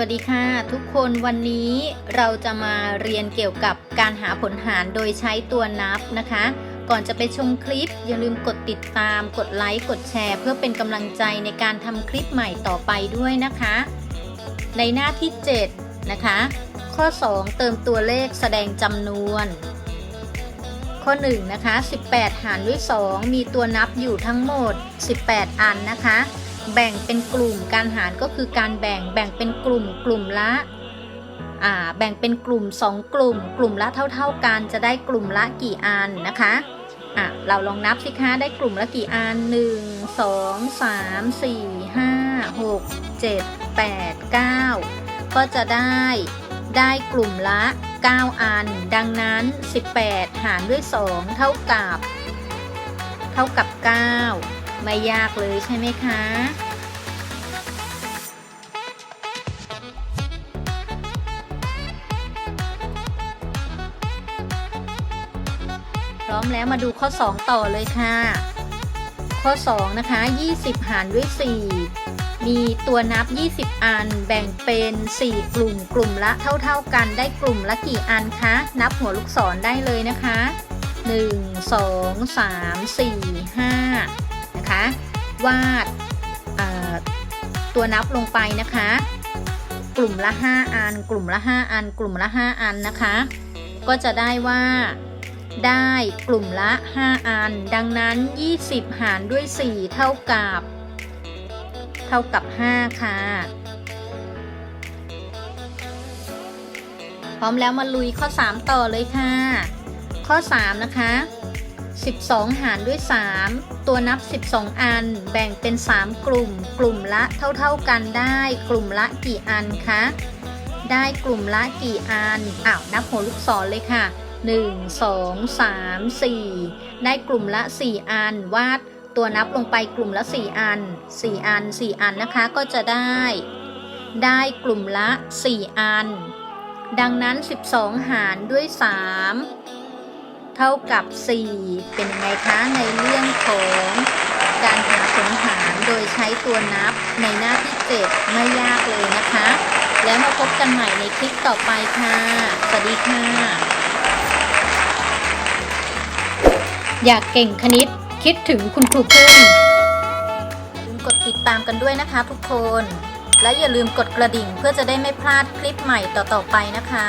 สวัสดีค่ะ ทุกคนวันนี้เราจะมาเรียนเกี่ยวกับการหาผลหารโดยใช้ตัวนับนะคะ ก่อนจะไปชมคลิป อย่าลืมกดติดตาม กดไลค์ กดแชร์ เพื่อเป็นกำลังใจในการทำคลิปใหม่ต่อไปด้วยนะคะ ในหน้าที่ 7 นะคะ ข้อ 2 เติมตัวเลขแสดงจำนวน ข้อ1นะคะ18 หารด้วย 2 มีตัวนับอยู่ทั้งหมด 18 อันนะคะ แบ่งเป็นกลุ่มการหารก็คือการแบ่งแบ่งเป็นกลุ่มกลุ่มละอ่าแบ่งเป็นกลุ่ม 2 กลุ่ม กลุ่มละเท่า ๆกันจะได้กลุ่มละกี่อันนะคะอะเราลองนับสิคะได้กลุ่มละกี่อัน 1 2 3 4 5 6 7 8 9 ก็จะได้ได้กลุ่มละ 9 อัน ดังนั้น 18 หารด้วย 2 เท่ากับ เท่ากับ 9 ไม่ยากเลยใช่ไหมคะ พร้อมแล้วมาดูข้อ 2 ต่อเลยค่ะ ข้อ 2 นะคะ 20 หารด้วย 4 มีตัวนับ 20 อัน แบ่งเป็น 4 กลุ่ม กลุ่มละเท่า ๆ กัน ได้กลุ่มละกี่อันคะ นับหัวลูกศรได้เลยนะคะ 1 2 3 4 5 นะคะ วาดตัวนับลงไปนะคะ กลุ่มละ 5 อัน กลุ่มละ 5 อัน กลุ่มละ 5 อันนะคะ ก็จะได้ว่าได้กลุ่มละ 5 อัน ดังนั้น 20 หารด้วย 4 เท่ากับ เท่ากับ 5 ค่ะ พร้อมแล้วมาลุยข้อ 3 ต่อเลยค่ะ ข้อ 3 นะคะ 12 หารด้วย 3 ตัวนับ 12 อัน แบ่งเป็น 3 กลุ่ม กลุ่มละเท่าๆกันได้ กลุ่มละกี่อันคะ ได้กลุ่มละกี่อันอ้าวนับหัวลูกศรเลยค่ะ 1 2 3 4 ได้กลุ่มละ 4 อัน วาดตัวนับลงไปกลุ่มละ 4 อัน 4 อัน 4 อันนะคะก็จะได้ ได้กลุ่มละ 4 อัน ดังนั้น 12 หารด้วย 3 เท่ากับ 4 เป็นยังไงคะในเรื่องของการหาผลหารโดยใช้ตัวนับในหน้าที่ 7 ไม่ยากเลยนะคะ แล้วมาพบกันใหม่ในคลิปต่อไปค่ะ สวัสดีค่ะ อยากเก่งคณิตคิดถึงคุณครูพึ่งอย่าลืมกดติดตามกันด้วยนะคะทุกคน และอย่าลืมกดกระดิ่งเพื่อจะได้ไม่พลาดคลิปใหม่ต่อๆไปนะคะ